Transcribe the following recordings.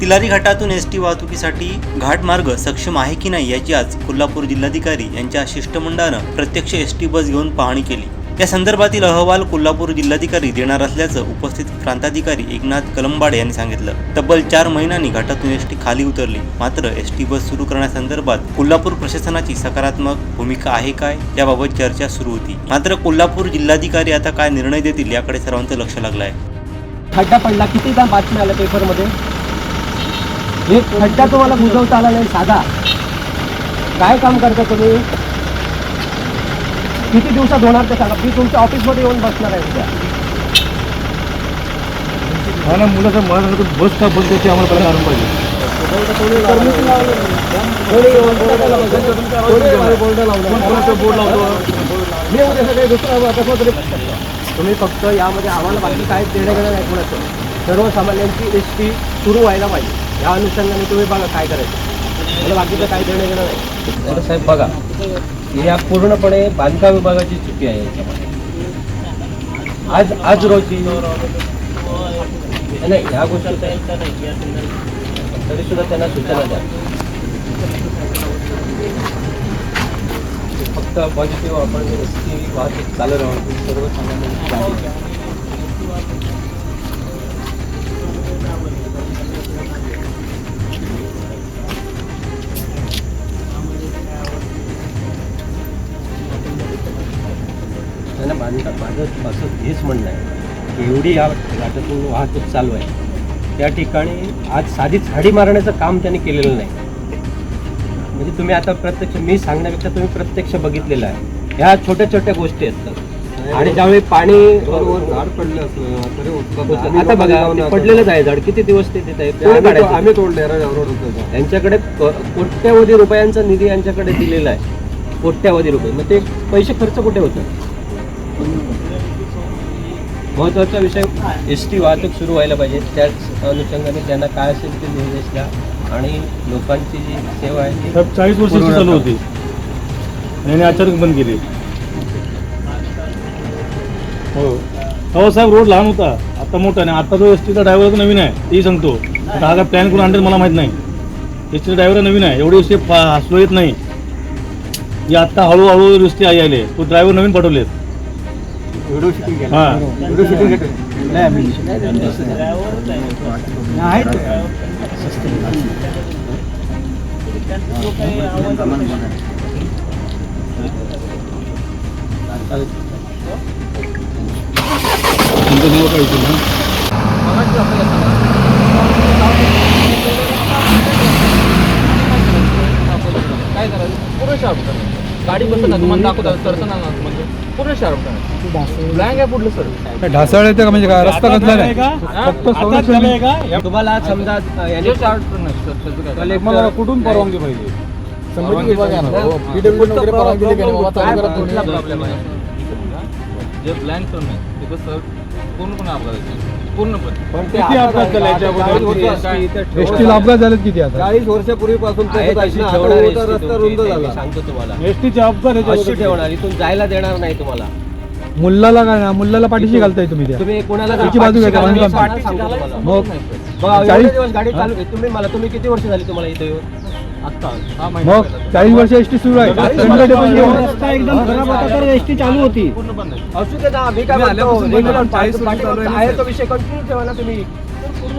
तिलारी घाटातून S T वाहतुकीसाठी घाटमार्ग सक्षम आहे की नाही याची आज कोल्हापूर जिल्हाधिकारी यांच्या शिष्टमंडळानं प्रत्यक्ष एस टी बस घेऊन पाहणी केली. या संदर्भातील अहवाल कोल्हापूर जिल्हाधिकारी देणार असल्याचं उपस्थित प्रांताधिकारी एकनाथ कलंबाडे यांनी सांगितलं. तब्बल चार महिन्यांनी घाटातून एस टी खाली उतरली. मात्र एस टी बस सुरू करण्यासंदर्भात कोल्हापूर प्रशासनाची सकारात्मक भूमिका आहे काय? याबाबत चर्चा सुरू होती. मात्र कोल्हापूर जिल्हाधिकारी आता काय निर्णय देतील याकडे सर्वांचं लक्ष लागलं आहे. खड्डा पडला. कितीदा बातमी आल्या पेपरमध्ये एक खड्डा तुम्हाला बुजवता आला नाही साधा. काय काम करता तुम्ही? किती दिवसात होणार ते सांगा. मी तुमच्या ऑफिसमध्ये येऊन बसणार आहे उद्या. हा ना मुलाचं मला सांगतो बस का बंद त्याची आम्हाला पहिला कारण पाहिजे. तुम्ही फक्त यामध्ये आम्हाला बाकी काय देणं घेणं नाही कोणाचं. सर्वसामान्यांची एस टी सुरू व्हायला पाहिजे. या अनुषंगाने तुम्ही बघा काय करायचं. मला बाकीचं काय देणं घेणं नाही. साहेब बघा. या पूर्णपणे बांधकाम विभागाची चुकी आहे याच्यामध्ये. आज आज रोजी नाही ह्या गोष्टी तरी सुद्धा त्यांना सूचना द्या. फक्त पॉझिटिव्ह आपण वाहतूक चालू राहून सर्वसामान्य माझं असं हेच म्हणणं आहे की एवढी या घाटातून वाहतूक चालू आहे. त्या ठिकाणी आज साधी झाडी मारण्याचं काम त्यांनी केलेलं नाही. म्हणजे तुम्ही आता प्रत्यक्ष मी सांगण्यापेक्षा तुम्ही प्रत्यक्ष बघितलेलं आहे. ह्या छोट्या छोट्या गोष्टी आहेत. आणि ज्यावेळी पाणी झाड पडले असलं आता बघा पडलेलंच आहे झाड. किती दिवस ते आहे? काढायचं? आम्ही तोडले रोड होतं यांच्याकडे क- कोट्यवधी रुपयांचा निधी यांच्याकडे दिलेला आहे. कोट्यवधी रुपये. मग ते पैसे खर्च कुठे होतात? महत्त्वाचा विषय एस टी वाहतूक सुरू व्हायला पाहिजे. त्याच अनुषंगाने त्यांना काय असेल ते निर्देश द्या. आणि लोकांची जी सेवा आहे ती चाळीस वर्षाची पूर्ण चालू. होती. आणि अचानक बंद केली. हो. हो साहेब रोड लहान होता. आता मोठा आणि आता जो एस टीचा ड्रायव्हर नवीन आहे तेही सांगतो. आता हा काय प्लॅन करून आणतील मला माहीत नाही. एस टीचा ड्रायव्हर नवीन आहे. एवढी एस टी हसलो येत नाही. ही आत्ता हळूहळू एस टी आई आले. तो ड्रायव्हर नवीन पाठवलेत. व्हिडिओ शूटिंग केलं. व्हिडिओ शूटिंग केलं. नाही आम्ही. काय करायचं? पूर्ण शार्प करा. गाडी बसत ना तुम्हाला दाखवता सरतं ना म्हणजे. पूर्ण शार्प करा. ब्लँक आहे पुढलं सर ढासळ येते का म्हणजे काय? रस्ता कसला नाही? फक्त संरक्षण तुम्हाला समजा याने मला कुठून परवानगी पाहिजे? परवानगी काय कुठला प्रॉब्लेम आहे? जे ब्लँक टर्न आहे ते कसं पूर्णपणे अपघात पण किती आता एसटीला अपघात झालेत किती चाळीस वर्षापूर्वीपासून रस्ता रुंद झाला. सांगतो तुम्हाला. एसटीचे अपघात ठेवणार इथून जायला देणार नाही तुम्हाला. मुल्लाला काय ना मुल्लाला पाठीशी घालताय तुम्ही त्या तुम्ही कोणाला त्याची बाजू घ्या, पाठीशी बांधकाम. घालायला सांगतो तुम्हाला. मग बघा, एवढे चाळीस- दिवस गाडी चालू आहे. तुम्ही मला तुम्ही किती वर्ष झाली तुम्हाला इथे येऊन? आत्ता हा महिना मग. चाळीस वर्ष एसटी सुरू आहे घेऊन. रस्ता एकदम खराब होता तर एसटी चालू होती पूर्ण बंद आहे असू दे ना मी काय म्हणतो पाठीमागचा आहे तो विषय कंटिन्यू ठेवा ना तुम्ही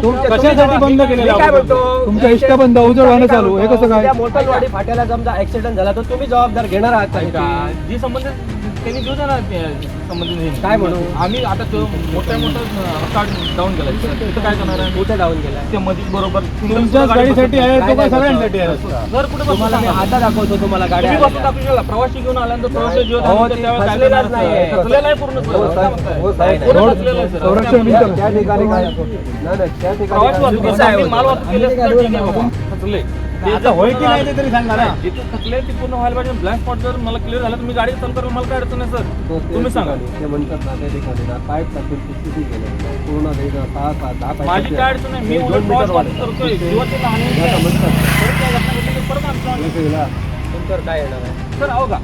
तुमच्या- कशासाठी तुम्ही बंद केलेला मी काय? म्हणतो तुमच्या इष्टा बंद, अवजड वाहनं चालू. हे कसं काय? त्या मोठलवाडी फाट्याला समजा ऍक्सिडेंट झाला तर तुम्ही जबाबदार घेणार आहात का जी संबंधित त्यांनी संबंधित हे. काय म्हणू? आम्ही आता तो मोठ्या मोठा कार्ड डाऊन केला तिथं काय करणार आहे कुठे डाऊन गेला ते मध्ये बरोबर तुमच्याच गाडीसाठी आहे तो काय नाही सगळ्यांसाठी आहे जर कुठे तुम्हाला मी. आता दाखवतो तुम्हाला तुम्ही बसून आलेल्या. दाखवू शकला. प्रवासी घेऊन आल्यानंतर प्रवासी जीव पूर्ण. हो. म्हणताय? हो, साहेब. पूर्ण. संरक्षण त्या- ठिकाणी काय नाही नाही त्या ठिकाणी माल होतं? वाहतूक केली आहे. ते आता होय की नाही ते तरी सांगा ना. नाही, जिथं थकले ते पूर्ण व्हायला पाहिजे ब्लॅक स्पॉट जर मला क्लिअर झालं तर मी गाडी चालू मला काय अडचण आहे तो सर ते तुम्ही सांगा. ते म्हणतात ना टाकून स्थिती केली. पूर्ण ते इथं सहा सहा दहा माझी काय अडचण आहे मी उलट करतोय. लहान आहे. या समजतात. परत आमचं गेला. तुमच्यावर काय येणार आहे? सर अहो का?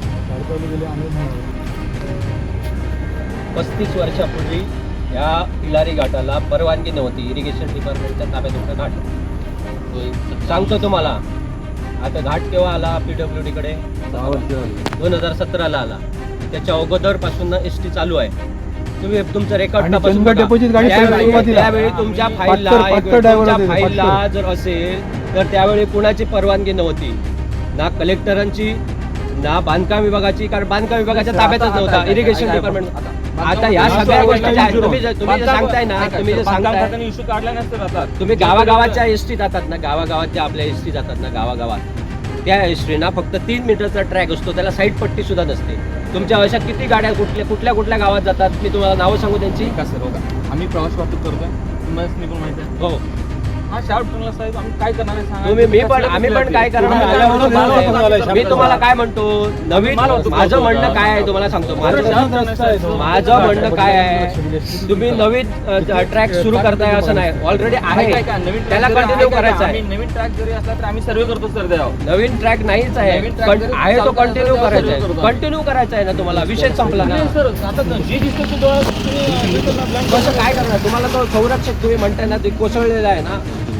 पस्तीस वर्षापूर्वी या तिलारी घाटाला परवानगी नव्हती. इरिगेशन डिपार्टमेंटच्या ताब्यात होता घाट सांगतो तुम्हाला. आता घाट केव्हा आला? पीडब्ल्यू डी कडे? दहा वर्ष झाली. दोन हजार सतराला आला. त्याच्या अगोदरपासून एस टी चालू आहे. तुम्ही तुमचं रेकॉर्ड तपासून त्यावेळी तुमच्या फाईलला तुमच्या फाईलला. जर असेल तर त्यावेळी कुणाची परवानगी नव्हती? ना कलेक्टरांची ना बांधकाम विभागाची कारण बांधकाम विभागाच्या ताब्यातच नव्हता. इरिगेशन डिपार्टमेंट आता या सगळ्या गोष्टी ज्या आहेत, तुम्ही जे- तुम्ही जे सांगताय ना तुम्ही जे सांगताय इश्यू काढला नसते जातात तुम्ही गावागावाच्या एस टी जातात ना गावागावात ज्या आपल्या एस टी जातात ना गावागावात. त्या एस टीना फक्त तीन मीटरचा ट्रॅक असतो त्याला साईड पट्टी सुद्धा नसते. तुमच्या अशा किती गाड्या कुठल्या कुठल्या कुठल्या गावात जातात मी तुम्हाला नावं सांगू त्यांची? का सर बघा आम्ही प्रवास वाहतूक करतोय. तुम्हाला माहिती आहे. हो. हा शार्प टर्नला साहेब आम्ही काय करणार आहे सांगा. तुम्ही मी पण आम्ही पण काय करणार आहे? मी तुम्हाला काय म्हणतो? नवीन माझं म्हणणं काय आहे तुम्हाला सांगतो. माझं माझं म्हणणं काय आहे? तुम्ही नवीन ट्रॅक सुरू करताय असं नाही. ऑलरेडी आहे नवीन त्याला कंटिन्यू करायचं आहे. नवीन ट्रॅक जरी असला तर आम्ही सर्वे करतो सर त्यावर नवीन ट्रॅक नाहीच आहे. नवीन track पण जरी आहे तो चालू- कंटिन्यू चालू- करायचा आहे. करतो. कंटिन्यू करायचा आहे ना तुम्हाला? विषय संपला ना. नाही सर आता जे दिसतं ते डोळ्यात तुम्ही- कसं काय करणार? तुम्हाला तो संरक्षक तुम्ही म्हणताय ना ते कोसळलेला आहे ना.